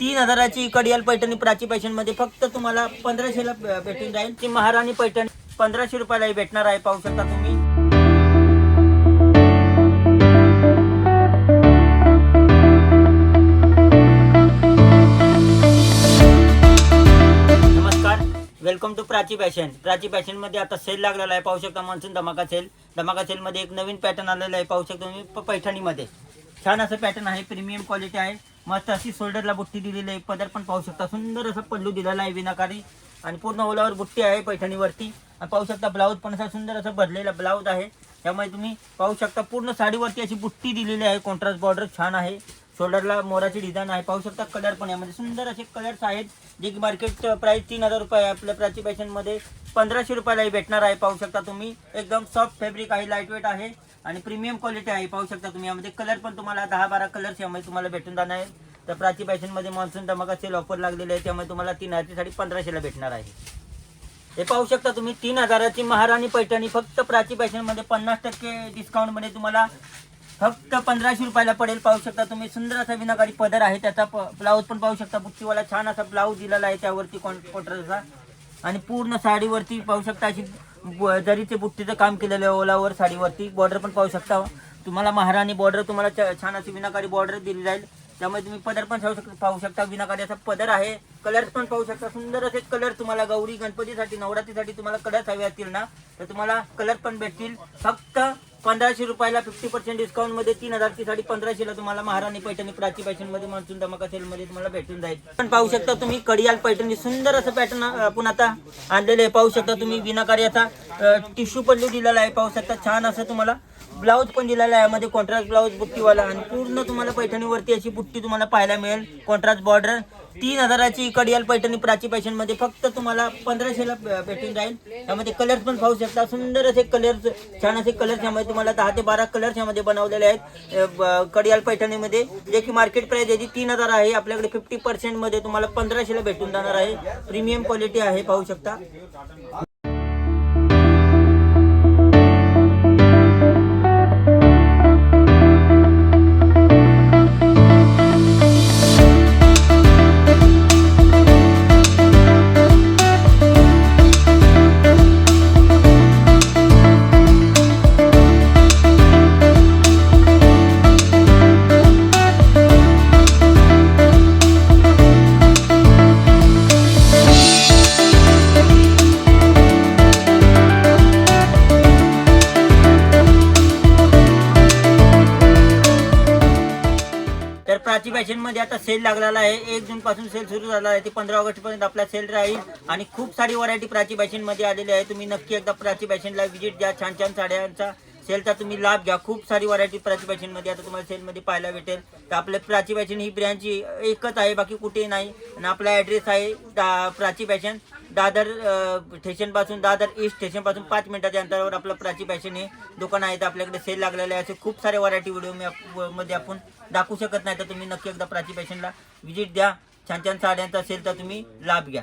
तीन हजाराची कडियाल पैठणी प्राची पैठणमध्ये फक्त तुम्हाला पंधराशेला भेटून जाईल. ती महाराणी पैठण पंधराशे रुपयाला भेटणार आहे पाहू शकता तुम्ही. नमस्कार. Welcome to Prachi fashion. Prachi फॅशनमध्ये आता सेल लागलेला आहे पाहू शकता मान्सून धमाका सेल धमाका सेल मध्ये एक नवीन पॅटर्न आलेला आहे पाहू शकता तुम्ही पैठणीमध्ये. छान असं पॅटर्न आहे प्रीमियम क्वालिटी आहे. मस्त अशी शोल्डरला बुट्टी दिलेली आहे. पदर पण पाहू शकता. सुंदर असं पल्लू दिलेला आहे विनाकारी आणि पूर्ण ओलावर बुट्टी आहे पैठणीवरती. आणि पाहू शकता ब्लाऊज पण असा सुंदर असं भरलेला ब्लाऊज आहे. त्यामुळे तुम्ही पाहू शकता पूर्ण साडीवरती अशी बुट्टी दिलेली आहे. कॉन्ट्रास्ट बॉर्डर छान आहे. शोल्डरला मोराची डिझाईन आहे. पाहू शकता कलर पण यामध्ये म्हणजे सुंदर असे कलर्स आहेत. जे की मार्केट प्राईस तीन हजार रुपये आहे. आपल्या प्राची फॅशनमध्ये पंधराशे रुपयालाही भेटणार आहे. पाहू शकता तुम्ही. एकदम सॉफ्ट फॅब्रिक आहे. लाईटवेट आहे. आणि प्रीमियम क्वालिटी आहे. पाहू शकता तुम्ही. यामध्ये कलर पण तुम्हाला दहा बारा कलर्स यामध्ये तुम्हाला भेटून जाणार आहे. तर प्राची फॅशनमध्ये मान्सून धमाका सेल ऑफर लागलेले आहे त्यामुळे तुम्हाला तीन हजारची साडी पंधराशेला भेटणार आहे. हे पाहू शकता तुम्ही. तीन हजाराची महाराणी पैठणी फक्त प्राची फॅशनमध्ये पन्नास टक्के डिस्काउंटमध्ये तुम्हाला फक्त पंधराशे रुपयाला पडेल पाहू शकता तुम्ही. सुंदर असा विनाकारी पदर आहे. त्याचा ब्लाऊज पण पाहू शकता. बुट्टीवाला छान असा ब्लाऊज दिलेला आहे त्यावरती कॉन्ट्राचा आणि पूर्ण साडीवरती पाहू शकता अशी जरीचे बुट्टीचं काम केलेलं आहे ओलावर साडीवरती. बॉर्डर पण पाहू शकता. तुम्हाला महाराणी बॉर्डर तुम्हाला छ- छान अशी विनाकारी बॉर्डर दिली जाईल. त्यामुळे तुम्ही पदर पण पाहू शकता पाहू शकता. विनाकारी असा पदर आहे. कलर्स पण पाहू शकता. सुंदर असे कलर तुम्हाला गौरी गणपतीसाठी नवरात्रीसाठी तुम्हाला कलर्स हवे असतील ना तर तुम्हाला कलर पण भेटतील. फक्त पंधराशे रुपयाला फिफ्टी पर्सेंट डिस्काउंटमध्ये तीन हजारची साडी पंधराशेला तुम्हाला महाराणी पैठणी प्राची पैठणमध्ये मान्सून धमाका सेल मध्ये तुम्हाला भेटून जाईल. पण पाहू शकता तुम्ही कडियाल पैठणी सुंदर असं पॅटर्न आपण आता आणलेलं आहे. पाहू शकता तुम्ही विनाकार्याचा असा टिश्यू पल्लू दिलेला आहे. पाहू शकता छान असं तुम्हाला ब्लाऊज पण दिलेला आहे. यामध्ये कॉन्ट्रास्ट ब्लाऊज बुट्टीवाला आणि पूर्ण तुम्हाला पैठणीवरती अशी बुट्टी तुम्हाला पाहायला मिळेल. कॉन्ट्रास्ट बॉर्डर तीन हजाराची कडियाल पैठणी प्राची पैठणमध्ये फक्त तुम्हाला पंधराशेला भेटून जाईल. त्यामध्ये कलर्स पण पाहू शकता. सुंदर असे कलर्स छान असे कलर्स यामध्ये तुम्हाला दहा ते बारा कलर्स यामध्ये बनवलेले आहेत. कडियाल पैठणीमध्ये जे की मार्केट प्राइस याची तीन हजार आहे. आपल्याकडे फिफ्टी पर्सेंटमध्ये तुम्हाला पंधराशेला भेटून जाणार आहे. प्रीमियम क्वालिटी आहे पाहू शकता. फॅशनमध्ये आता सेल लागलेला आहे. एक जून पासून सेल सुरू झाला आहे. ते पंधरा ऑगस्ट पर्यंत आपला सेल राहील. आणि खूप सारी व्हरायटी प्राची फॅशनमध्ये आलेली आहे. तुम्ही नक्की एकदा प्राची फॅशनला व्हिजिट द्या छान छान साड्यांचा सेलचा तुम्ही लाभ घ्या. खूप सारी व्हरायटी प्राची फॅशनमध्ये आता तुम्हाला सेलमध्ये पाहायला भेटेल. तर आपल्या प्राची फॅशन ही ब्रँच एकच आहे. बाकी कुठेही नाही. आणि आपला ॲड्रेस आहे प्राची फॅशन दादर स्टेशनपासून दादर ईस्ट स्टेशनपासून पाच मिनिटाच्या अंतरावर आपलं प्राची फॅशन हे दुकान आहे. तर आपल्याकडे सेल लागलेले आहे. असे खूप सारे व्हरायटी व्हिडिओ मी मध्ये आपण दाखवू शकत नाही. तर तुम्ही नक्की एकदा प्राची फॅशनला व्हिजिट द्या. छान छान साड्यांचा सेलचा तुम्ही लाभ घ्या.